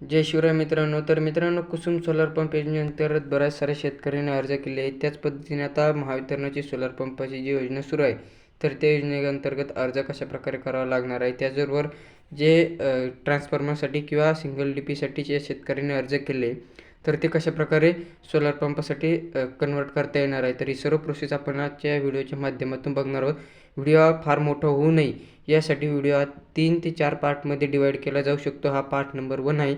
जय शिवराय मित्रांनो. तर मित्रांनो कुसुम सोलार पंप योजनेअंतर्गत बऱ्याच साऱ्या शेतकऱ्यांनी अर्ज केले आहेत. त्याच पद्धतीने आता महावितरणाची सोलार पंपाची जी योजना सुरू आहे तर त्या योजनेअंतर्गत अर्ज कशा प्रकारे करावा लागणार आहे त्याचबरोबर जे ट्रान्सफॉर्मरसाठी किंवा सिंगल डी पीसाठी जे शेतकऱ्यांनी अर्ज केले तर ते कशा प्रकारे सोलार पंपासाठी कन्वर्ट करता येणार आहे तर ही सर्व प्रोसेस आपण आजच्या व्हिडिओच्या माध्यमातून बघणार आहोत. व्हिडिओ हा फार मोठा होऊ नये. यासाठी व्हिडिओ हा तीन ते चार पार्टमध्ये डिवाईड केला जाऊ शकतो. हा पार्ट नंबर वन आहे.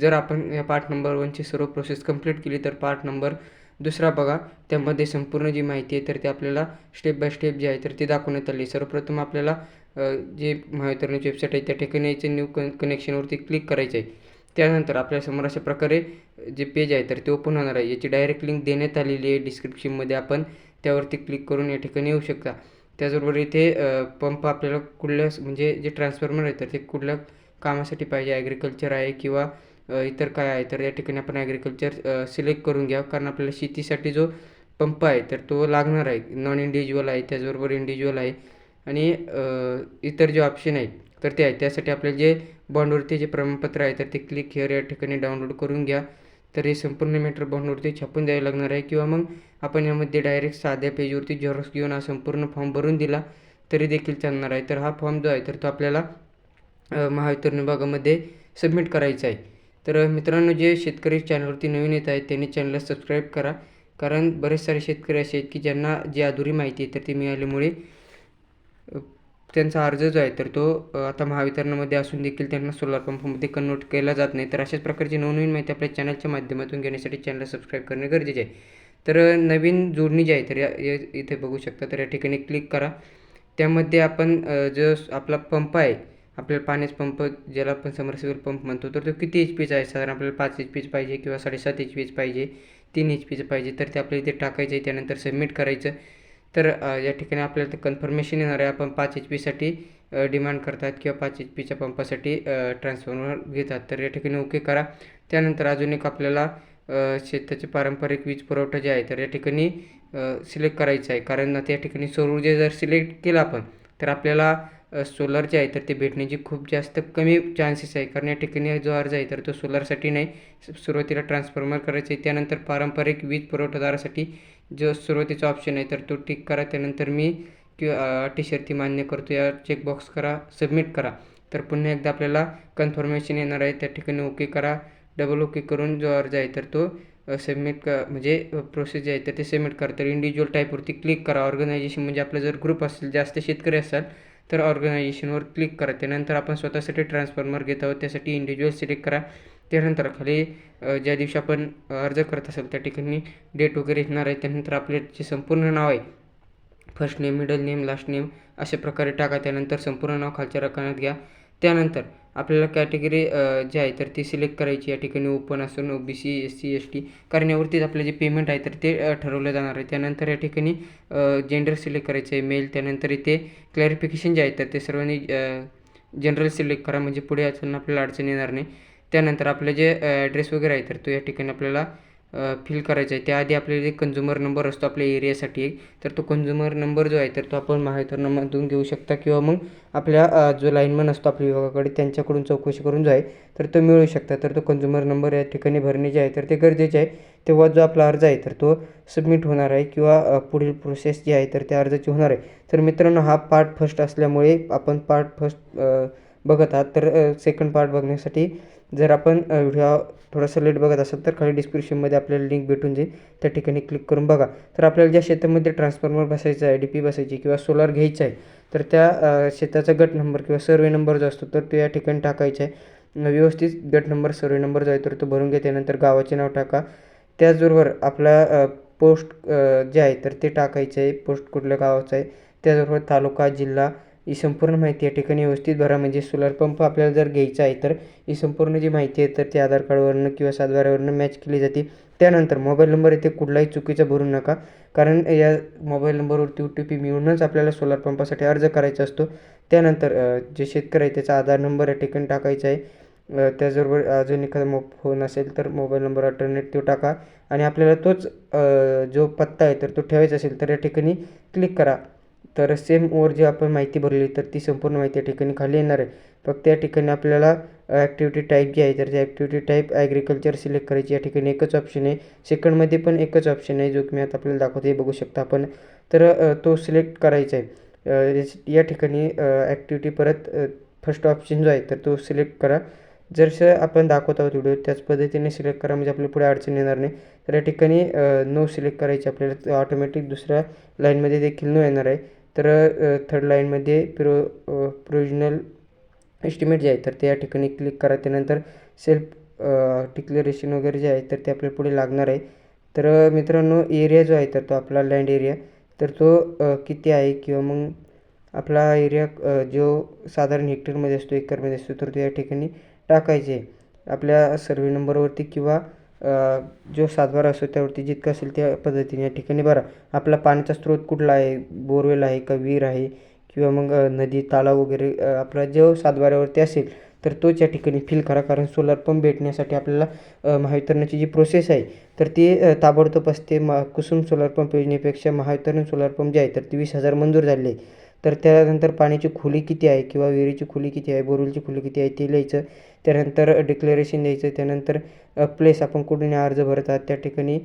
जर आपण या पार्ट नंबर वनची सर्व प्रोसेस कंप्लीट केली तर पार्ट नंबर दुसरा बघा. त्यामध्ये संपूर्ण जी माहिती आहे तर ते आपल्याला स्टेप बाय स्टेप जे आहे तर ती दाखवण्यात आली. सर्वप्रथम आपल्याला जे महावितरणची वेबसाईट आहे त्या ठिकाणी यायचं न्यू कन कनेक्शनवरती क्लिक करायचं आहे. त्यानंतर आपल्यासमोर अशा प्रकारे जे पेज आहे तर ते ओपन होणार आहे. याची डायरेक्ट लिंक देण्यात आलेली आहे. डिस्क्रिप्शनमध्ये आपण त्यावरती क्लिक करून या ठिकाणी येऊ शकता. त्याचबरोबर इथे पंप आपल्याला कुठल्या म्हणजे जे ट्रान्सफॉर्मर आहे तर ते कुठल्या कामासाठी पाहिजे? ॲग्रिकल्चर आहे किंवा इतर काय आहे? तर या ठिकाणी आपण ॲग्रिकल्चर सिलेक्ट करून घ्या. कारण आपल्याला शेतीसाठी जो पंप आहे तर तो लागणार आहे. नॉन इंडिव्हिज्युअल आहे त्याचबरोबर इंडिव्हिज्युअल आहे. आणि इतर जे ऑप्शन आहेत तर ते आहे त्यासाठी आपल्याला जे बॉन्डवरती जे प्रमाणपत्र आहे तर ते क्लिक हिअर या ठिकाणी डाउनलोड करून घ्या. तर हे संपूर्ण मॅटर बॉन्डवरती छापून द्यावे लागणार आहे. किंवा मग आपण यामध्ये डायरेक्ट साध्या पेजवरती झेरॉक्स घेऊन हा संपूर्ण फॉर्म भरून दिला तरी देखील चालणार आहे. तर हा फॉर्म जो आहे तर तो आपल्याला महावितरण विभागामध्ये सबमिट करायचा आहे. तर मित्रांनो जे शेतकरी चॅनलवरती नवीन येत आहेत त्यांनी चॅनलला सबस्क्राईब करा. कारण बरेच सारे शेतकरी असे आहेत की ज्यांना जी अधुरी माहिती आहे तर ती मिळाल्यामुळे त्यांचा अर्ज जो आहे तर तो आता महावितरणामध्ये असून देखील त्यांना सोलार पंपमध्ये कन्वर्ट केला जात नाही. तर अशाच प्रकारची नवनवीन माहिती आपल्या चॅनलच्या माध्यमातून घेण्यासाठी चॅनल सबस्क्राईब करणे गरजेचे आहे. तर नवीन जोडणी जी आहे तर या इथे बघू शकता तर या ठिकाणी क्लिक करा. त्यामध्ये आपण जो आपला पंप आहे आपल्याला पाण्याचा पंप ज्याला आपण समरसेबल पंप म्हणतो तर तो किती एच पीचा आहे? साधारण आपल्याला पाच एच पीच पाहिजे किंवा साडेसात एच पीच पाहिजे तीन एच पीचं पाहिजे तर ते आपल्याला इथे टाकायचं आहे. त्यानंतर सबमिट करायचं. तर या ठिकाणी आपल्याला ते कन्फर्मेशन येणार आहे. आपण पाच एच पीसाठी डिमांड करतात किंवा पाच एच पीच्या पंपासाठी ट्रान्सफॉर्मर घेतात. तर या ठिकाणी ओके करा. त्यानंतर अजून एक आपल्याला शेताचे पारंपरिक वीज पुरवठा जे आहे तर या ठिकाणी सिलेक्ट करायचं आहे. कारण त्या ठिकाणी सौर ऊर्जा जर सिलेक्ट केलं आपण तर आपल्याला सोलर जे आहे तर ते भेटण्याची खूप जास्त कमी चान्सेस आहे. कारण या ठिकाणी जो अर्ज आहे तर तो सोलरसाठी नाही. सुरुवातीला ट्रान्सफॉर्मर करायचं आहे त्यानंतर पारंपरिक वीज पुरवठादारासाठी जो सुरुवातीचा ऑप्शन आहे तर तो टिक करा. त्यानंतर मी किंवा अटी शर्ती मान्य करतो. या चेकबॉक्स करा सबमिट करा. तर पुन्हा एकदा आपल्याला कन्फर्मेशन येणार आहे. त्या ठिकाणी ओके करा. डबल ओके करून जो अर्ज आहे तर तो सबमिट क म्हणजे प्रोसेस जे आहे तर ते सबमिट करा. तर इंडिव्हिज्युअल टाईपवरती क्लिक करा. ऑर्गनायझेशन म्हणजे आपला जर ग्रुप असेल जास्त शेतकरी असाल तर ऑर्गनायझेशनवर क्लिक करा. त्यानंतर आपण स्वतःसाठी ट्रान्सफॉर्मर घेत आहोत. त्यासाठी इंडिव्हिज्युअल सिलेक्ट करा. त्यानंतर खाली ज्या दिवशी आपण अर्ज करत असाल त्या ठिकाणी डेट वगैरे येणार आहे. त्यानंतर आपले जे संपूर्ण नाव आहे first name middle name last name अशा प्रकारे टाका. त्यानंतर संपूर्ण नाव खालच्या रकान्यात घ्या. त्यानंतर आपल्याला कॅटेगरी जी आहे तर ती सिलेक्ट करायची या ठिकाणी ओपन असून O B C S C S T कारण यावरतीच आपलं जे पेमेंट आहे तर ते ठरवलं जाणार आहे. त्यानंतर या ठिकाणी जेंडर सिलेक्ट करायचं आहे मेल त्यानंतर इथे क्लॅरिफिकेशन जे आहे तर ते सर्वांनी जनरल सिलेक्ट करा. म्हणजे पुढे अचानक आपल्याला अडचण येणार नाही. त्यानंतर आपलं जे ॲड्रेस वगैरे आहे तर तो या ठिकाणी आपल्याला फिल करायचा आहे. त्याआधी आपल्याला एक कंझ्युमर नंबर असतो आपल्या एरियासाठी एक. तर तो कंझ्युमर नंबर जो आहे तर तो आपण महावितरणामधून घेऊ शकता किंवा मग आपल्या जो लाईनमन असतो आपल्या विभागाकडे त्यांच्याकडून चौकशी करून जो आहे तर तो मिळू शकता. तर तो कंझ्युमर नंबर या ठिकाणी भरणे जे आहे तर ते गरजेचे आहे. तेव्हा जो आपला अर्ज आहे तर तो सबमिट होणार आहे किंवा पुढील प्रोसेस जी आहे तर त्या अर्जाची होणार आहे. तर मित्रांनो हा पार्ट फर्स्ट असल्यामुळे आपण पार्ट फर्स्ट बघत आहात. तर सेकंड पार्ट बघण्यासाठी जर आपण व्हिडिओ थोडासा लेट बघत असाल तर खाली डिस्क्रिप्शनमध्ये आपल्याला लिंक भेटून जाईल. त्या ठिकाणी क्लिक करून बघा. तर आपल्याला ज्या शेतामध्ये ट्रान्सफॉर्मर बसायचं आहे डी पी बसायची किंवा सोलार घ्यायचं आहे तर त्या शेताचा गट नंबर किंवा सर्वे नंबर जो असतो तर तो या ठिकाणी टाकायचा आहे. व्यवस्थित गट नंबर सर्वे नंबर जो आहे तर तो भरून घ्या. त्यानंतर गावाचे नाव टाका. त्याचबरोबर आपला पोस्ट जे आहे तर ते टाकायचं आहे. पोस्ट कुठल्या गावाचं आहे. त्याचबरोबर तालुका जिल्हा ही संपूर्ण माहिती या ठिकाणी व्यवस्थित भरा. म्हणजे सोलार पंप आपल्याला जर घ्यायचा आहे तर ही संपूर्ण जी माहिती आहे तर ती आधार कार्डवरनं किंवा सातबाऱ्यावरनं मॅच केली जाते. त्यानंतर मोबाईल नंबर येथे कुठलाही चुकीचा भरू नका. कारण या मोबाईल नंबरवरती ओ टी पी मिळूनच आपल्याला सोलार पंपासाठी अर्ज करायचा असतो. त्यानंतर जे शेतकरी आहे त्याचा आधार नंबर या ठिकाणी टाकायचा आहे. त्याचबरोबर अजून एखादा मो फोन असेल तर मोबाईल नंबर अल्टरनेट तो टाका. आणि आपल्याला तोच जो पत्ता आहे तर तो ठेवायचा असेल तर या ठिकाणी क्लिक करा. तर सेम ओवर जी आपण माहिती भरली तर ती संपूर्ण माहिती या ठिकाणी खाली येणार आहे. फक्त या ठिकाणी आपल्याला ॲक्टिव्हिटी टाईप जी आहे तर त्या ॲक्टिव्हिटी टाईप ॲग्रिकल्चर सिलेक्ट करायची या ठिकाणी एकच ऑप्शन आहे. सेकंडमध्ये पण एकच ऑप्शन आहे जो की मी आता आपल्याला दाखवतो हे बघू शकता आपण. तर तो सिलेक्ट करायचा आहे. या ठिकाणी ॲक्टिव्हिटी परत फर्स्ट ऑप्शन जो आहे तर तो सिलेक्ट करा. जसं आपण दाखवत आहोत व्हिडिओ त्याच पद्धतीने सिलेक्ट करा म्हणजे आपल्या पुढे अडचण येणार नाही. तर या ठिकाणी नो सिलेक्ट करायची आपल्याला ऑटोमॅटिक दुसऱ्या लाईनमध्ये देखील नो येणार आहे. तर थर्ड लाईनमध्ये प्रो प्रोविजनल एस्टिमेट जे आहे तर ते या ठिकाणी क्लिक करा. त्यानंतर सेल्फ डिक्लेरेशन वगैरे जे आहे तर ते आपल्याला पुढे लागणार आहे. तर मित्रांनो एरिया जो आहे तर तो आपला लँड एरिया तर तो किती आहे किंवा मग आपला एरिया जो साधारण हेक्टरमध्ये असतो एकरमध्ये असतो तर तो या ठिकाणी टाकायचे. आपल्या सर्वे नंबरवरती किंवा जो सातबारा असतो त्यावरती जितकं असेल त्या पद्धतीने या ठिकाणी. भरा आपला पाण्याचा स्रोत कुठला आहे? बोरवेल आहे का विहीर आहे? किंवा मग नदी तलाव वगैरे आपला जो सातबाऱ्यावरती असेल तर तोच या ठिकाणी फिल करा. कारण सोलार पंप भेटण्यासाठी आपल्याला महावितरणाची जी प्रोसेस आहे तर ती ताबडतोब असते. मा कुसुम सोलार पंप योजनेपेक्षा महावितरण सोलार पंप जे आहे तर ती वीस हजार मंजूर झाले आहे. तर त्यानंतर पाण्याची खोली किती आहे किंवा विहिरीची खोली किती आहे बोरवेलची खोली किती आहे ते लिहायचं. त्यानंतर डिक्लेरेशन द्यायचं त्यानंतर प्लेस आपण कुठून अर्ज भरत आहात त्या ठिकाणी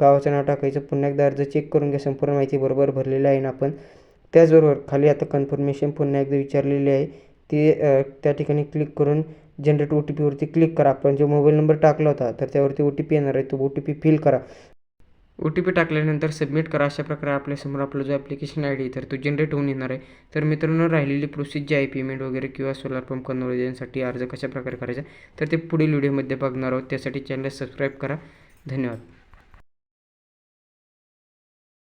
गावाचं नाव टाकायचं. पुन्हा एकदा अर्ज चेक करून घ्या. संपूर्ण माहिती बरोबर भरलेली आहे ना आपण. त्याचबरोबर खाली आता कन्फर्मेशन पुन्हा एकदा विचारलेली आहे. ती त्या ठिकाणी क्लिक करून जनरेट ओ टी पीवरती क्लिक करा. आपण जो मोबाईल नंबर टाकला होता तर त्यावरती ओ टी पी येणार आहे. तो ओ टी पी फिल करा. ओ टी पी टाकल्यानंतर सबमिट करा अशा प्रकारे आपल्यासमोर आपला जो ॲप्लिकेशन आय डी तर तो जनरेट होऊन येणार आहे. तर मित्रांनो राहिलेली प्रोसेस जी आहे पेमेंट वगैरे किंवा सोलार पंप कन्वर्जनसाठी अर्ज कशा प्रकारे करायचा तर ते पुढील व्हिडिओमध्ये बघणार आहोत. त्यासाठी चॅनल सबस्क्राईब करा. धन्यवाद.